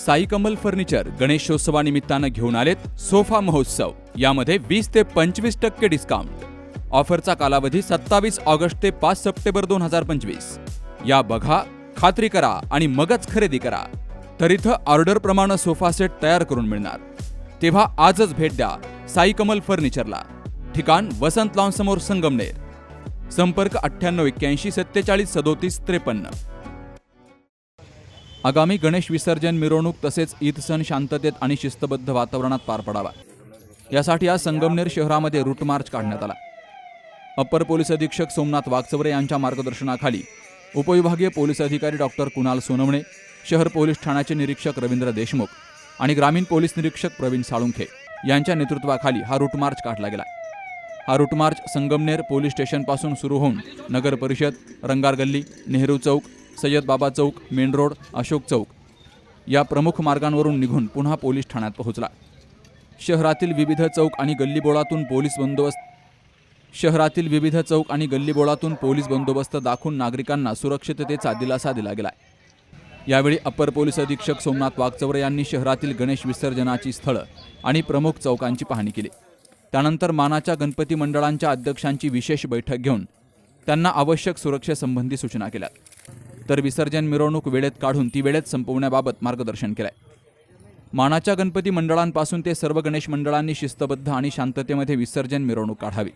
Sai Kamal furniture गणेशोत्सवानिमित्तानं घेऊन आलेत sofa महोत्सव. यामध्ये वीस ते पंचवीस टक्के डिस्काउंट ऑफरचा कालावधी सत्तावीस ऑगस्ट ते पाच सप्टेंबर दोन हजार पंचवीस. या बघा खात्री करा आणि मगच खरेदी करा. तर इथं ऑर्डरप्रमाणे सोफा सेट तयार करून मिळणार. तेव्हा आजच भेट द्या साई कमल फर्निचरला. ठिकाण वसंत लॉन समोर संगमनेर. संपर्क अठ्ठ्याण्णव एक्क्याऐंशी सत्तेचाळीस सदोतीस त्रेपन्न. आगामी गणेश विसर्जन मिरवणूक तसेच ईद सण शांततेत आणि शिस्तबद्ध वातावरणात पार पडावा. यासाठी आज संगमनेर शहरामध्ये रूट मार्च काढण्यात आला. अप्पर पोलीस अधीक्षक सोमनाथ वागचवरे यांच्या मार्गदर्शनाखाली उपविभागीय पोलीस अधिकारी डॉक्टर कुणाल सोनवणे शहर पोलीस ठाण्याचे निरीक्षक रवींद्र देशमुख आणि ग्रामीण पोलीस निरीक्षक प्रवीण साळुंखे यांच्या नेतृत्वाखाली हा रूट मार्च काढला गेला. हा रूट मार्च संगमनेर पोलीस स्टेशनपासून सुरू होऊन नगर परिषद रंगार गल्ली नेहरू चौक सय्यद बाबा चौक मेन रोड अशोक चौक. या प्रमुख मार्गांवरून निघून पुन्हा पोलीस ठाण्यात पोहोचला. शहरातील विविध चौक आणि गल्लीबोळातून पोलीस बंदोबस्त शहरातील विविध चौक आणि गल्लीबोळातून पोलीस बंदोबस्त दाखवून नागरिकांना सुरक्षिततेचा दिलासा दिला गेला यावेळी अप्पर पोलीस अधीक्षक सोमनाथ वागचौरे यांनी शहरातील गणेश विसर्जनाची स्थळं आणि प्रमुख चौकांची पाहणी केली. त्यानंतर मानाच्या गणपती मंडळांच्या अध्यक्षांची विशेष बैठक घेऊन त्यांना आवश्यक सुरक्षेसंबंधी सूचना केल्या. तर विसर्जन मिरवणूक वेळेत काढून ती वेळेत संपवण्याबाबत मार्गदर्शन केलंय. मानाच्या गणपती मंडळांपासून ते सर्व गणेश मंडळांनी शिस्तबद्ध आणि शांततेमध्ये विसर्जन मिरवणूक काढावी.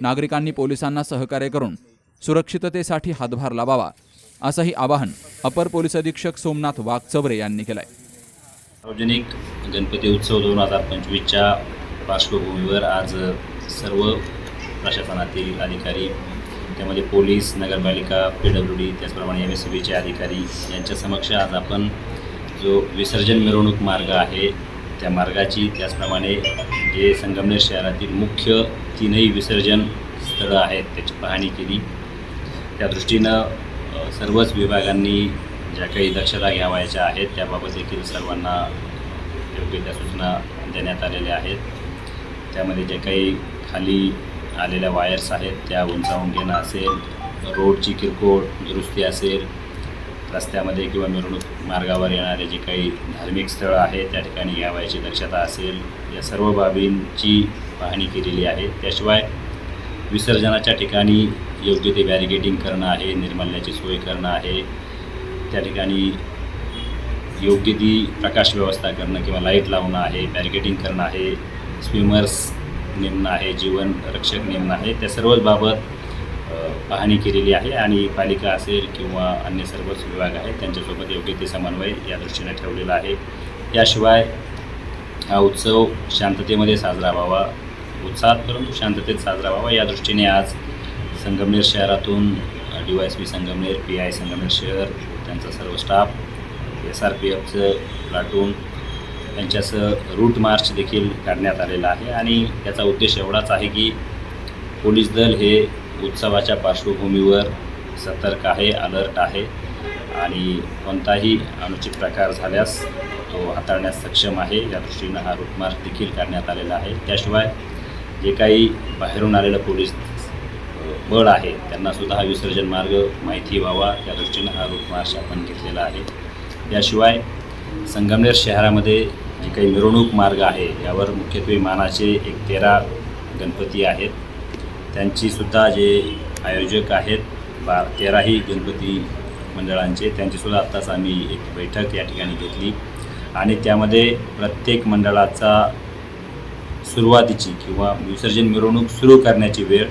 नागरिकांनी पोलिसांना सहकार्य करून सुरक्षिततेसाठी हातभार लावावा असंही आवाहन अपर पोलीस अधीक्षक सोमनाथ वाघचवरे यांनी केलंय. सार्वजनिक गणपती उत्सव दोन हजार पंचवीसच्या पार्श्वभूमीवर आज सर्व प्रशासनातील अधिकारी त्यामध्ये पोलीस नगरपालिका पी डब्ल्यू डी त्याचप्रमाणे एम एस सी बीचे अधिकारी यांच्या समक्ष आज आपण जो विसर्जन मिरवणूक मार्ग आहे त्या मार्गाची त्याचप्रमाणे जे संगमनेर शहरातील मुख्य तीनही विसर्जन स्थळं आहेत त्याची पाहणी केली. त्या दृष्टीनं सर्वच विभागांनी ज्या काही दक्षता घ्यावायच्या आहेत त्याबाबत देखील सर्वांना योग्य त्या सूचना देण्यात आलेल्या आहेत. त्यामध्ये जे काही खाली आलेल्या वायर्स आहेत त्या उंचावून घेणं असेल रोडची किरकोळ दुरुस्ती असेल रस्त्यामध्ये किंवा मिरवणूक मार्गावर येणारे जे काही धार्मिक स्थळं आहेत त्या ठिकाणी यावयाची दक्षता असेल या सर्व बाबींची पाहणी केलेली आहे. त्याशिवाय विसर्जनाच्या ठिकाणी योग्य ते बॅरिगेटिंग करणं आहे निर्मल्याची सोय करणं आहे. त्या ठिकाणी योग्य ती प्रकाश व्यवस्था करणं किंवा लाइट लावणं आहे बॅरिगेटिंग करणं आहे. स्विमर्स निम्न आहे जीवन रक्षक निम्न आहे. त्या सर्वच बाबत पाहणी केलेली आहे आणि पालिका असेल किंवा अन्य सर्वच विभाग आहेत त्यांच्यासोबत योग्य ते समन्वय या दृष्टीने ठेवलेला आहे. याशिवाय हा उत्सव शांततेमध्ये साजरा व्हावा उत्साहात परंतु शांततेत साजरा व्हावा. या दृष्टीने आज संगमनेर शहरातून D Y S P Sangamner P I Sangamner शहर त्यांचा सर्व स्टाफ एस आर पी एफचं प्लाटून यांच्यासह रूट मार्च देखील काढण्यात आलेला आहे. आणि त्याचा उद्देश एवढाच आहे की पोलीस दल हे उत्सवाच्या पार्श्वभूमीवर सतर्क आहे अलर्ट आहे. आणि कोणताही अनुचित प्रकार झाल्यास तो हाताळण्यास सक्षम आहे. या दृष्टीनं हा रूट मार्च देखील काढण्यात आलेला आहे. त्याशिवाय जे काही बाहेरून आलेलं पोलीस बळ आहे त्यांनासुद्धा हा विसर्जन मार्ग माहिती व्हावा. त्या दृष्टीनं हा रूट मार्च आपण घेतलेला आहे. याशिवाय संगमनेर शहरामध्ये जे काही मिरवणूक मार्ग आहे यावर मुख्यत्वे मानाचे एक तेरा गणपती आहेत. त्यांचीसुद्धा जे आयोजक आहेत बा तेराही गणपती मंडळांचे त्यांचीसुद्धा आत्ताच आम्ही एक बैठक या ठिकाणी घेतली. आणि त्यामध्ये प्रत्येक मंडळाचा सुरुवातीची किंवा विसर्जन मिरवणूक सुरू करण्याची वेळ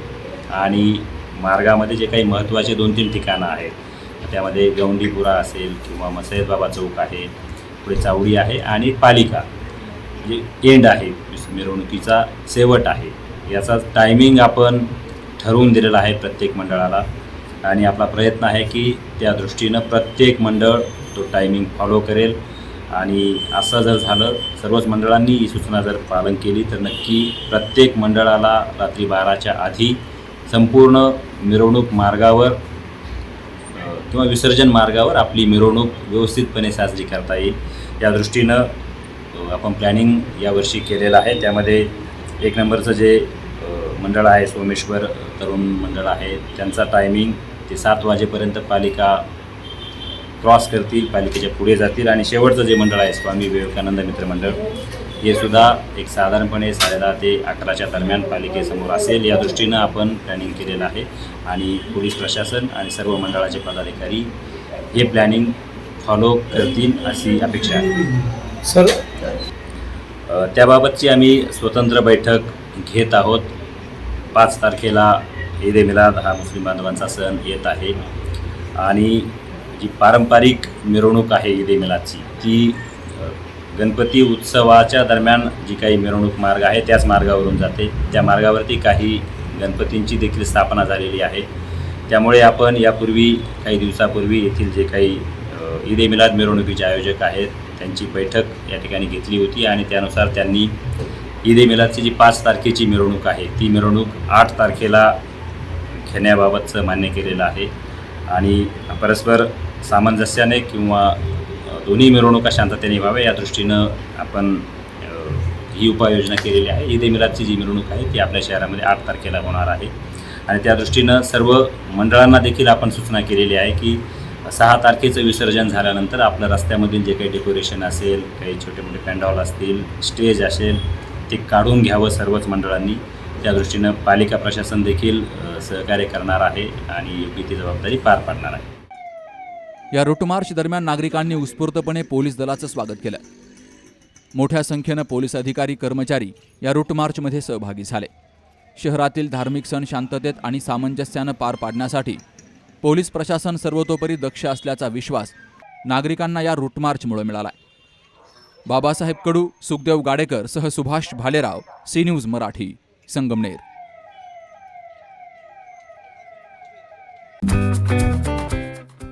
आणि मार्गामध्ये जे काही महत्त्वाचे दोन तीन ठिकाणं आहेत त्यामध्ये गौंडीपुरा असेल किंवा मसयद बाबा चौक आहे पुढे चावडी आहे आणि पालिका म्हणजे एंड आहे मिरवणुकीचा शेवट आहे. याचा टायमिंग आपण ठरवून दिलेला आहे प्रत्येक मंडळाला. आणि आपला प्रयत्न आहे की त्या दृष्टीनं प्रत्येक मंडळ तो टायमिंग फॉलो करेल. आणि असं जर झालं सर्वच मंडळांनी ही सूचना जर पालन केली तर नक्की प्रत्येक मंडळाला रात्री बाराच्या आधी संपूर्ण मिरवणूक मार्गावर किंवा विसर्जन मार्गावर आपली मिरवणूक व्यवस्थितपणे साजरी करता येईल. या दृष्टीनं आपण प्लॅनिंग यावर्षी केलेलं आहे. त्यामध्ये एक नंबरचं जे मंडळ आहे सोमेश्वर तरुण मंडळ आहे त्यांचा टायमिंग ते सात वाजेपर्यंत पालिका क्रॉस करतील पालिकेच्या पुढे जातील आणि शेवटचं जे मंडळ आहे स्वामी विवेकानंद मित्र मंडळ हे सुद्धा एक साधारणपणे साडेदहा ते अकराच्या दरम्यान पालिकेसमोर असेल. या दृष्टीनं आपण प्लॅनिंग केलेलं आहे आणि पोलीस प्रशासन आणि सर्व मंडळाचे पदाधिकारी हे प्लॅनिंग फॉलो करतील अशी अपेक्षा आहे. सर? त्याबाबतची आम्ही स्वतंत्र बैठक घेत आहोत. पाच तारखेला ईद ए मिलाद हा मुस्लिम बांधवांचा सण येत आहे. आणि जी पारंपरिक मिरवणूक आहे ईद ए मिलादची ती गणपती उत्सवाच्या दरम्यान जी काही मिरवणूक मार्ग आहे त्याच मार्गावरून जाते. त्या मार्गावरती काही गणपतींची देखील स्थापना झालेली आहे. त्यामुळे आपण यापूर्वी काही दिवसापूर्वी येथील जे काही ईद ए मिलाद मिरवणुकीचे आयोजक आहेत त्यांची बैठक या ठिकाणी घेतली होती आणि त्यानुसार त्यांनी ईद ए मिलादची जी पाच तारखेची मिरवणूक आहे ती मिरवणूक आठ तारखेला घेण्याबाबतचं मान्य केलेलं आहे. आणि परस्पर सामंजस्याने किंवा दोन्ही मिरवणुका शांततेने व्हाव्या या दृष्टीनं आपण ही उपाययोजना केलेली आहे. ईद ए मिलादची जी मिरवणूक आहे ती आपल्या शहरामध्ये आठ तारखेला होणार आहे. आणि त्या दृष्टीनं सर्व मंडळांना देखील आपण सूचना केलेली आहे की सहा तारखेचं विसर्जन झाल्यानंतर आपलं रस्त्यामधील जे काही डेकोरेशन असेल काही छोटे मोठे पॅन्डॉल असतील स्टेज असेल ते काढून घ्यावं सर्वच मंडळांनी. त्या दृष्टीनं पालिका प्रशासन देखील सहकार्य करणार आहे आणि योग्य ती जबाबदारी पार पाडणार आहे. या रूट मार्च दरम्यान नागरिकांनी उत्स्फूर्तपणे पोलीस दलाचं स्वागत केलं. मोठ्या संख्येनं पोलीस अधिकारी कर्मचारी या रूट मार्चमध्ये सहभागी झाले. शहरातील धार्मिक सण शांततेत आणि सामंजस्यानं पार पाडण्यासाठी पोलीस प्रशासन सर्वतोपरी दक्ष असल्याचा विश्वास नागरिकांना या रूट मार्चमुळे मिळाला बाबासाहेब कडू सुखदेव गाडेकर सह सुभाष भालेराव सी न्यूज मराठी संगमनेर.